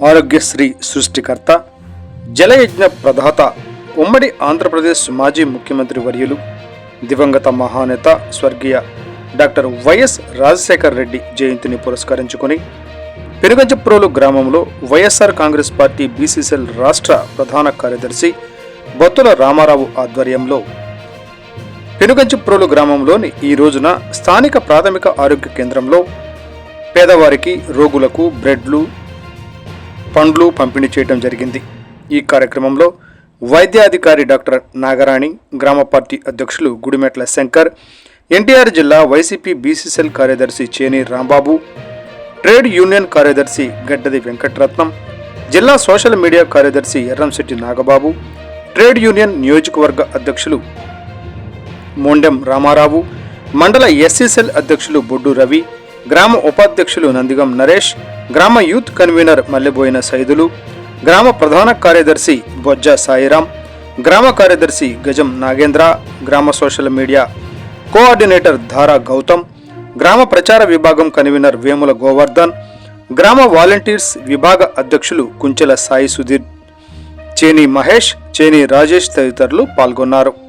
ఆరోగ్యశ్రీ సృష్టికర్త జలయజ్ఞ ప్రదాత ఉమ్మడి ఆంధ్రప్రదేశ్ మాజీ ముఖ్యమంత్రి వర్యులు దివంగత మహానేత స్వర్గీయ డాక్టర్ వైఎస్ రాజశేఖర్ రెడ్డి జయంతిని పురస్కరించుకొని పెనుగంచప్రోలు గ్రామంలో వైఎస్ఆర్ కాంగ్రెస్ పార్టీ బీసీసీఎల్ రాష్ట్ర ప్రధాన కార్యదర్శి బొత్తుల రామారావు ఆధ్వర్యంలో పెనుగంచప్రోలు గ్రామంలోని ఈ రోజున స్థానిక ప్రాథమిక ఆరోగ్య కేంద్రంలో పేదవారికి రోగులకు బ్రెడ్లు పండ్లు పంపిణీ చేయడం జరిగింది. ఈ కార్యక్రమంలో వైద్యాధికారి డాక్టర్ నాగరాణి గ్రామ పార్టీ అధ్యక్షులు గుడిమెట్ల శంకర్ ఎన్టీఆర్ జిల్లా వైసీపీ బీసీసీఎల్ కార్యదర్శి చేని రాంబాబు ట్రేడ్ యూనియన్ కార్యదర్శి గడ్డది వెంకటరత్నం జిల్లా సోషల్ మీడియా కార్యదర్శి ఎర్రంశెట్టి నాగబాబు ట్రేడ్ యూనియన్ నియోజకవర్గ అధ్యక్షులు మోండెం రామారావు మండల ఎస్సీసెల్ అధ్యక్షులు బొడ్డు రవి గ్రామ ఉపాధ్యక్షులు నందిగం నరేష్ గ్రామ యూత్ కన్వీనర్ మల్లెబోయిన సైదులు గ్రామ ప్రధాన కార్యదర్శి బొజ్జ సాయిరాం గ్రామ కార్యదర్శి గజం నాగేంద్ర గ్రామ social media coordinator Dhara Gautam గ్రామ ప్రచార విభాగం కన్వీనర్ వేముల గోవర్ధన్ గ్రామ వాలంటీర్స్ విభాగ అధ్యక్షులు కుంచెల సాయి సుధీర్ చేని మహేష్ చేని రాజేష్ తదితరులు పాల్గొన్నారు.